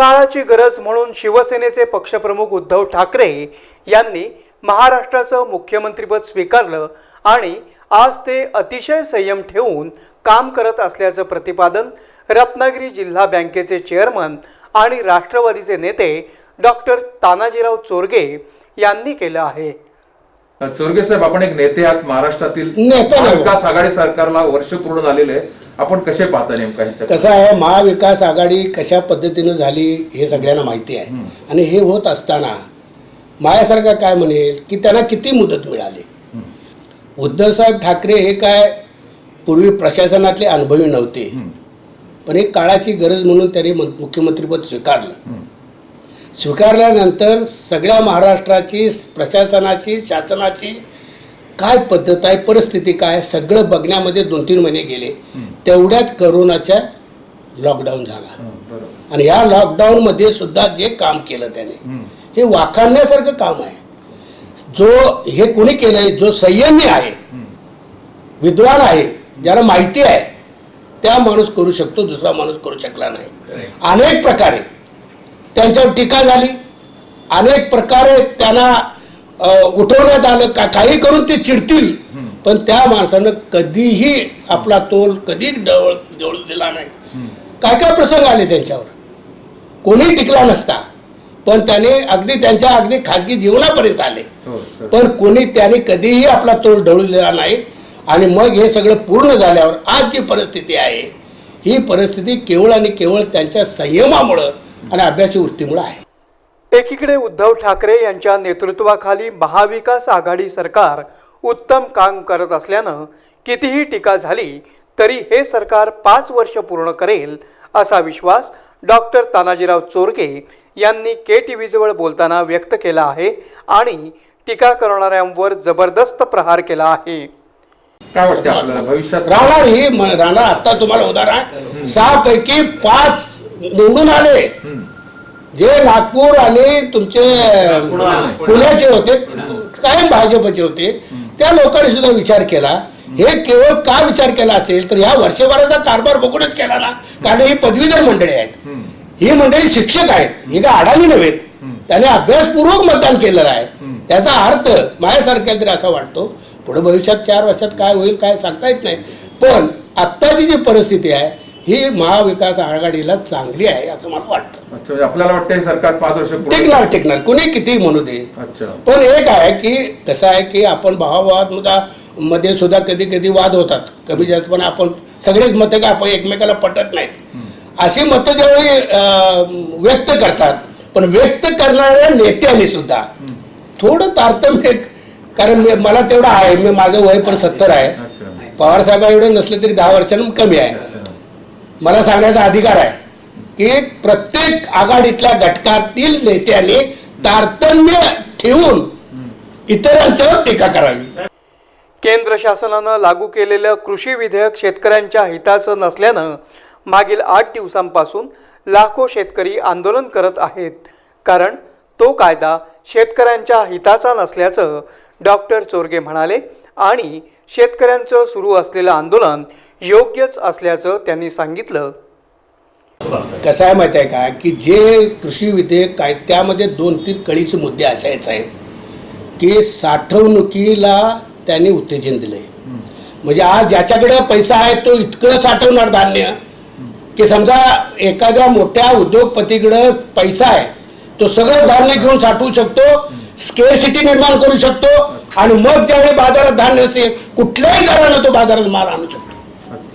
काळाची गरज म्हणून शिवसेनेचे पक्षप्रमुख उद्धव ठाकरे यांनी महाराष्ट्राचं मुख्यमंत्रीपद स्वीकारलं आणि आज ते अतिशय संयम ठेवून काम करत असल्याचं प्रतिपादन रत्नागिरी जिल्हा बँकेचे चेअरमन आणि राष्ट्रवादीचे नेते डॉक्टर तानाजीराव चोरगे यांनी केलं आहे. चोरगे साहेब आपण एक नेते आहात महाराष्ट्रातील. विकास आघाडी सरकारला वर्ष पूर्ण झालेले आहे. आपण कसे पाहता नेमका ह्याच्या कसं आहे महाविकास आघाडी कशा पद्धतीनं झाली हे सगळ्यांना माहिती आहे. आणि हे होत असताना माझ्यासारखा काय म्हणेल की त्यांना किती मुदत मिळाली? उद्धवसाहेब ठाकरे हे काय पूर्वी प्रशासनातले अनुभवी नव्हते. पण एक काळाची गरज म्हणून त्यांनी मुख्यमंत्रीपद स्वीकारलं. स्वीकारल्यानंतर सगळ्या महाराष्ट्राची प्रशासनाची शासनाची काय पद्धत आहे परिस्थिती काय सगळं बघण्यामध्ये दोन तीन महिने गेले. तेवढ्यात करोनाच्या लॉकडाऊन झाला. आणि या लॉकडाऊनमध्ये सुद्धा जे काम केलं त्याने हे वाखाणण्यासारखं काम आहे. जो हे कोणी केलंय जो संयमी आहे विद्वान आहे ज्याला माहिती आहे त्या माणूस करू शकतो दुसरा माणूस करू शकला नाही. अनेक प्रकारे त्यांच्यावर टीका झाली. अनेक प्रकारे त्यांना उठवण्यात आलं. का काही करून ते चिडतील. पण त्या माणसानं कधीही आपला तोल कधी डवळ जवळ दिला नाही. काय काय प्रसंग आले त्यांच्यावर? कोणी टिकला नसता. पण त्याने अगदी त्यांच्या अगदी खाजगी जीवनापर्यंत आले. हो. पण कोणी त्याने कधीही आपला तोल ढळलेला नाही. आणि मग हे सगळं पूर्ण झाल्यावर आज जी परिस्थिती आहे ही परिस्थिती केवळ आणि केवळ त्यांच्या संयमामुळं आणि अभ्यासी वृत्तीमुळं आहे. एकीकडे उद्धव ठाकरे यांच्या नेतृत्वाखाली महाविकास आघाडी सरकार उत्तम काम करत असल्यानं कितीही टीका झाली तरी हे सरकार पाच वर्ष पूर्ण करेल असा विश्वास डॉक्टर तानाजीराव चोरगे यांनी के टी व्हीजवळ बोलताना व्यक्त केला आहे आणि टीका करणाऱ्यांवर जबरदस्त प्रहार केला आहे. काय वाटतं आपल्याला? भविष्यात? राहणार ही राहणार आता तुम्हाला उदाहरण सहा पैकी पाच निवडून आले. जे नागपूर आणि तुमचे पुण्याचे होते कायम भाजपचे होते त्या लोकांनी सुद्धा विचार केला. हे केवळ का विचार केला असेल तर ह्या वर्षभराचा कारभार बघूनच केला ना. कारण ही पदवीधर मंडळी आहेत. ही मंडळी शिक्षक आहेत. ही काय अडाणी नव्हेत त्याने अभ्यासपूर्वक मतदान केलेलं आहे. त्याचा अर्थ माझ्यासारख्या तरी असा वाटतो पुढे भविष्यात चार वर्षात काय होईल काय सांगता येत नाही. पण आत्ताची जी परिस्थिती आहे ही महाविकास आघाडीला चांगली आहे असं मला वाटतं. अच्छा म्हणजे आपल्याला वाटतं हे सरकार पाच वर्ष पूर्ण- टिकणार टिकणार. कुणी किती म्हणू दे. अच्छा. पण एक आहे की कसं आहे की आपण भावावादमध्ये सुद्धा कधी कधी वाद होतात. कमी जास्त पण आपण सगळेच मतं काय आपण एकमेकाला पटत नाहीत. अशी मतं अं, व्यक्त करतात पण व्यक्त करणाऱ्या नेत्यांनी सुद्धा थोडं तारतम्य कारण मी- मला तेवढं आहे. मी माझं वय पण सत्तर आहे. अच्छा. पवार साहेब एवढं नसलं तरी दहा वर्षांनी कमी आहे. मला सांगण्याचा अधिकार आहे की प्रत्येक आघाडीतल्या घटकातील नेत्याने तारतम्य ठेवून इतरांच्यावर टीका करावी. केंद्र शासनानं लागू केलेलं कृषी विधेयक शेतकऱ्यांच्या हिताचं नसल्यानं मागील आठ दिवसांपासून लाखो शेतकरी आंदोलन करत आहेत. कारण तो कायदा शेतकऱ्यांच्या हिताचा नसल्याचं डॉक्टर चोरगे म्हणाले आणि शेतकऱ्यांचं सुरू असलेलं आंदोलन योग्यच असल्याचं त्यांनी सांगितलं. कसं आहे माहिती आहे का? की जे कृषी विधेयक काय त्यामध्ये दोन तीन कळीचे मुद्दे असायच आहेत. की साठवणुकीला त्यांनी उत्तेजन दिलंय. म्हणजे आज ज्याच्याकडे पैसा आहे तो इतकं साठवणार धान्य. की समजा एखाद्या मोठ्या उद्योगपतीकडं पैसा आहे तो सगळं धान्य घेऊन साठवू शकतो स्केअरसिटी निर्माण करू शकतो आणि मग ज्यावेळी बाजारात धान्य असेल कुठल्याही दरानं तो बाजारात माल आणू शकतो.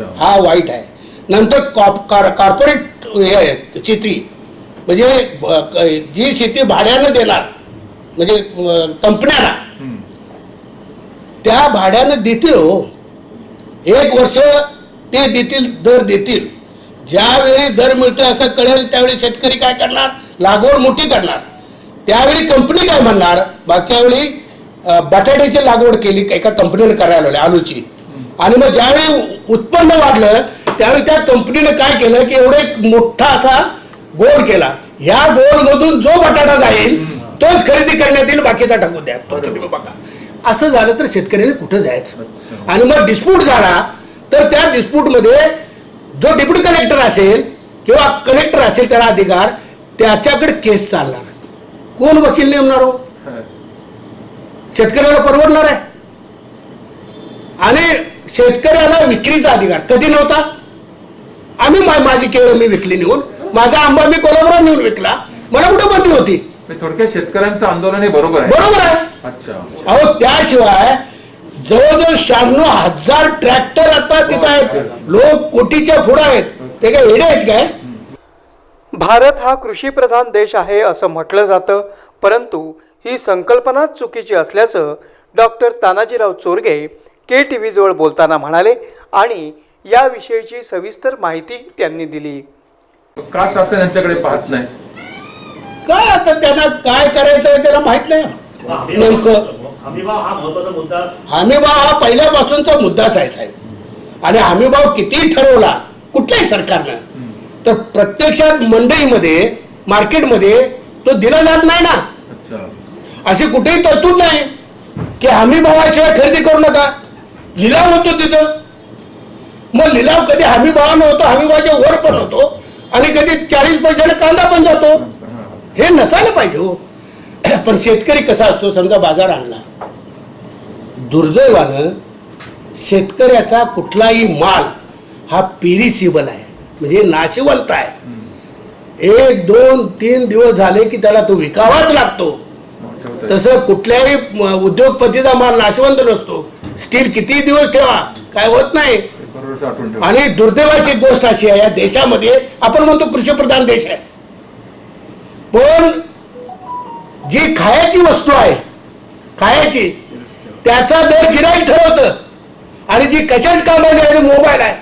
हा वाईट आहे. नंतर कॉप- कार- कॉर्पोरेट हे आहे, शेती. म्हणजे जी शेती भाड्यानं देणार म्हणजे हम्म. त्या भाड्यानं देतील हो. एक वर्ष ते देतील दर देतील. ज्यावेळी दर मिळतोय असं कळेल त्यावेळी शेतकरी काय करणार? लागवड मोठी करणार. त्यावेळी कंपनी काय म्हणणार? मागच्या वेळी बटाट्याची लागवड केली एका कंपनीने करायला आलूची. आणि मग ज्यावेळी उत्पन्न वाढलं त्यावेळी त्या कंपनीने काय केलं की एवढा एक मोठा असा गोल केला. ह्या गोल मधून जो बटाटा जाईल तोच खरेदी करण्यात येईल बाकीचा टाकून द्या. बघा. असं झालं तर शेतकऱ्याने कुठं जायचं? आणि मग डिस्प्यूट झाला तर त्या डिस्प्यूटमध्ये जो डेप्युटी कलेक्टर असेल किंवा कलेक्टर असेल त्याला अधिकार त्याच्याकडे केस चालणार. कोण वकील नेमणार हो. शेतकऱ्याला परवडणार आहे. आणि शेतकऱ्याला विक्रीचा अधिकार कधी नव्हता? आम्ही मा- माझी केळं मी विकली नेऊन माझा आंबा मी कोल्हापुरात नेऊन विकला. मला कुठं बंदी होती? थोडक्यात शेतकऱ्यांचं आंदोलन हे बरोबर आहे. बरोबर आहे. अच्छा. अहो त्याशिवाय जवळजवळ शहाण्णव हजार ट्रॅक्टर आता तिथं आहेत. लोक कोटीच्या पुढे आहेत. ते काय येडे आहेत काय? भारत हा कृषीप्रधान देश आहे असं म्हटलं जातं परंतु ही संकल्पनाच चुकीची असल्याचं doctor Tanajirao Chorge K T व्हीजवळ बोलताना म्हणाले आणि याविषयीची सविस्तर माहिती त्यांनी दिली. का शासन यांच्याकडे पाहत नाही? काय आता त्यांना काय करायचं आहे त्याला माहीत नाही? नेमकं? हमीभाव हा महत्त्वाचा मुद्दा. हमीभाव हा पहिल्यापासूनचा मुद्दाच आहे साहेब. आणि हमीभाव किती ठरवला कुठल्याही सरकारनं तर प्रत्यक्षात मंडईमध्ये मार्केटमध्ये तो दिला जात नाही ना. अशी कुठेही तरतूद नाही की हमी भावाशिवाय खरेदी करू नका. लिलाव होतो तिथं. मग लिलाव कधी हमी भावानं होतो हमी भावाच्या वर पण होतो. आणि कधी चाळीस पैशाने कांदा पण जातो. हे नसायला पाहिजे हो. पण शेतकरी कसा असतो समजा बाजार आणला. दुर्दैवानं शेतकऱ्याचा कुठलाही माल हा पेरिसिबल आहे. म्हणजे नाशिवंत आहे. एक दोन तीन दिवस झाले की त्याला तो विकावाच लागतो. ठेवतंय. तसं कुठल्याही उद्योगपतीचा माल नाशवंत नसतो. स्टील किती दिवस ठेवा काय होत नाही. आणि दुर्दैवाची गोष्ट अशी आहे या देशामध्ये आपण म्हणतो कृषीप्रधान देश आहे. पण जी खायची वस्तू आहे खायची त्याचा दर गिराईक ठरवतं. आणि जी कशाच कामाची आहे मोबाईल आहे.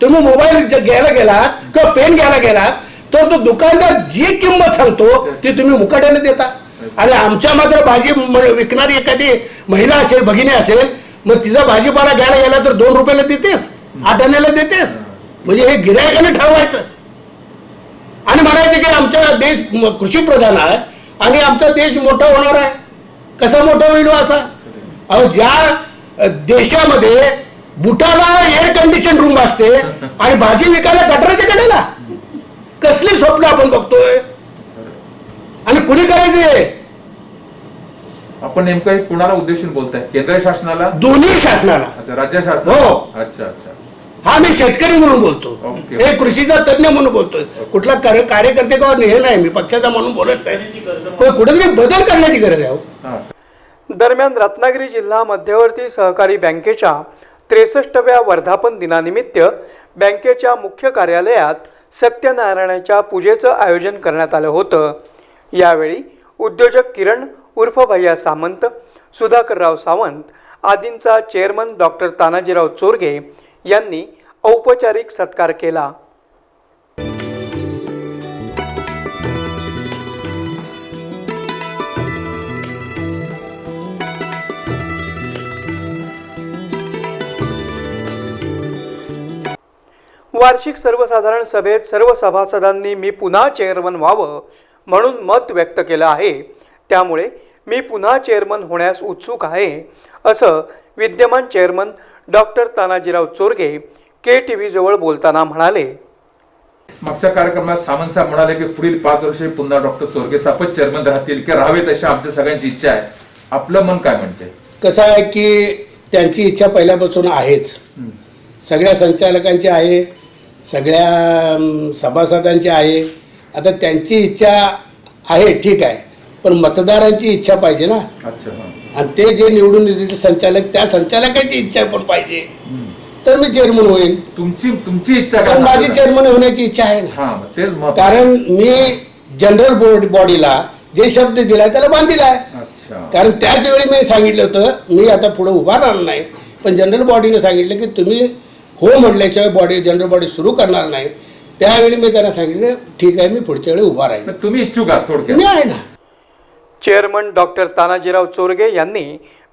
तुम्ही मोबाईल घ्यायला गेला किंवा पेन घ्यायला गेला तर तो दुकानदार जी किंमत सांगतो ती तुम्ही मुकाट्याने देता. आणि आमच्या मात्र भाजी विकणारी एखादी महिला असेल भगिनी असेल मग तिचा भाजीपाला घ्यायला गेला तर दोन रुपयाला देतेस आठ देतेस. म्हणजे हे गिरायकाने ठरवायचं. आणि म्हणायचं की आमचा देश कृषी कृषीप्रधान आहे आणि आमचा देश मोठा होणार आहे. कसा मोठा होईल हो असा? अहो ज्या देशामध्ये बुटाला एअर कंडिशन रूम असते आणि भाजी विकायला गटराच्या कडेला कसली स्वप्न आपण बघतोय? आणि कुणी करायचे आपण नेमकं हे कुणाला उद्देशून बोलताय? केंद्र शासनाला? दोन्ही शासनाला. अच्छा राज्य शासनाला? हो. अच्छा अच्छा. हा मी शेतकरी म्हणून बोलतो. ओके. हे कृषीचा तज्ञ म्हणून बोलतोय. कुठला कार्य कार्यकर्ते का हे नाही मी पक्षाचा म्हणून बोलत नाही. पण कुठेतरी बदल करण्याची गरज आहे हो. हा. दरम्यान रत्नागिरी जिल्हा मध्यवर्ती सहकारी बँकेच्या त्रेसष्टव्या वर्धापन दिनानिमित्त बँकेच्या मुख्य कार्यालयात सत्यनारायणाच्या पूजेचं आयोजन करण्यात आलं होतं. यावेळी उद्योजक किरण उर्फ भैया सामंत सुधाकरराव सावंत आदींचा चेअरमन डॉक्टर तानाजीराव चोरगे यांनी औपचारिक सत्कार केला. वार्षिक सर्वसाधारण सभेत सर्व सभासदांनी मी पुन्हा चेअरमन व्हावं म्हणून मत व्यक्त केलं आहे. त्यामुळे मी पुन्हा चेअरमन होण्यास उत्सुक आहे असं विद्यमान chairman doctor Tanajirao Chorge K T व्हीजवळ बोलताना म्हणाले. मागच्या कार्यक्रमात सावंत साहेब म्हणाले की पुढील पाच वर्षे पुन्हा डॉक्टर चोरगे साहेबच चेअरमन राहतील की राहावेत अशी आमच्या सगळ्यांची इच्छा आहे. आपलं मन काय म्हणते? कसं आहे की त्यांची इच्छा पहिल्यापासून आहेच. सगळ्या संचालकांची आहे सगळ्या सभासदांची आहे. आता त्यांची इच्छा आहे ठीक आहे. पण मतदारांची इच्छा पाहिजे ना. अच्छा आणि ते जे निवडून येतील संचालक त्या संचालकाची इच्छा पण पाहिजे. तर मी चेअरमन होईल तुमची तुमची इच्छा पण माझी? चेअरमन होण्याची इच्छा आहे ना. हा कारण मी जनरल बोर्ड बॉडीला जे शब्द दिलाय त्याला बांधील आहे. कारण त्याच वेळी मी सांगितलं होतं मी आता पुढे उभा राहणार नाही. पण जनरल बॉडीने सांगितलं की तुम्ही हो म्हटल्याशिवाय बॉडी जनरल बॉडी सुरू करणार नाही. त्यावेळी मी त्यांना सांगितलं ठीक आहे मी पुढच्या वेळी उभा राहील तुम्ही इच्छुक आहात मी आहे ना. चेअरमन डॉक्टर तानाजीराव चोरगे यांनी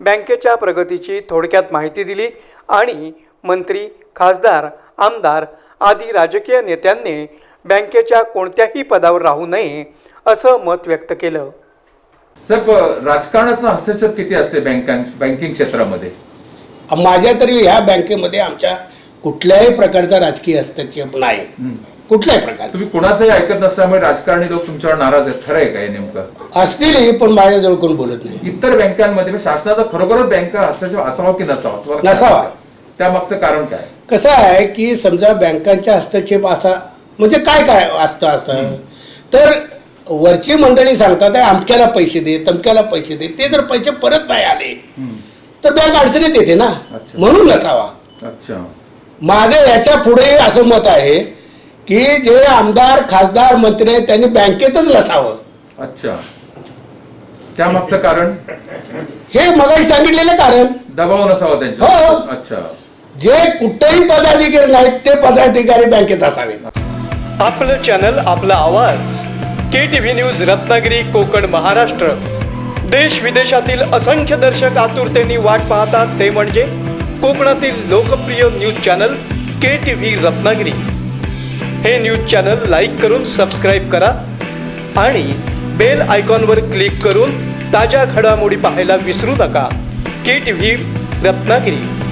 बँकेच्या प्रगतीची थोडक्यात माहिती दिली आणि मंत्री खासदार आमदार आदी राजकीय नेत्यांनी बँकेच्या कोणत्याही पदावर राहू नये असं मत व्यक्त केलं. सर राजकारणाचा हस्तक्षेप किती असते बँकां बँकिंग क्षेत्रामध्ये? माझ्या तरी ह्या बँकेमध्ये आमच्या कुठल्याही प्रकारचा राजकीय हस्तक्षेप नाही. कुठल्याही प्रकारचा. तुम्ही कुणाचंही ऐकत नसल्यामुळे राजकारणी लोक तुमच्यावर नाराज आहेत. खरं आहे काय नेमकं? असतीलही पण माझ्याजवळ कोण बोलत नाही. इतर बँकांमध्ये म्हणजे शासनाचा खरोखरच बँका हस्तक्षेप असावा की नसावा? तुम्हाला काय नसावा. वाटतं? त्यामागचं कारण काय? कसं आहे की समजा बँकांचा हस्तक्षेप असा म्हणजे काय काय असतं असतं? तर वरची मंडळी सांगतात "आहे, अमक्याला पैसे दे तमक्याला पैसे दे. ते जर पैसे परत नाही आले तर बँक अडचणीत येते ना. अच्छा. म्हणून नसावा. अच्छा. माझं याच्यापुढे असं मत आहे की जे आमदार खासदार मंत्री आहेत त्यांनी बँकेतच नसावं. अच्छा. त्यामागचं कारण? हे मगाही सांगितलेलं कारण. दबाव नसावा हो. त्यांच्या अच्छा. जे कुठेही पदाधिकारी नाहीत ते पदाधिकारी बँकेत असावेत. आपलं चॅनल आपला आवाज. K T V news Ratnagiri Konkan Maharashtra. देश विदेशातील असंख्य दर्शक आतुरतेने वाट पाहतात. ते म्हणजे कोकणातील लोकप्रिय news channel K T V Ratnagiri. हे न्यूज चॅनल लाईक करून सबस्क्राईब करा आणि बेल आयकॉनवर क्लिक करून ताज्या घडामोडी पाहायला विसरू नका. K T V Ratnagiri.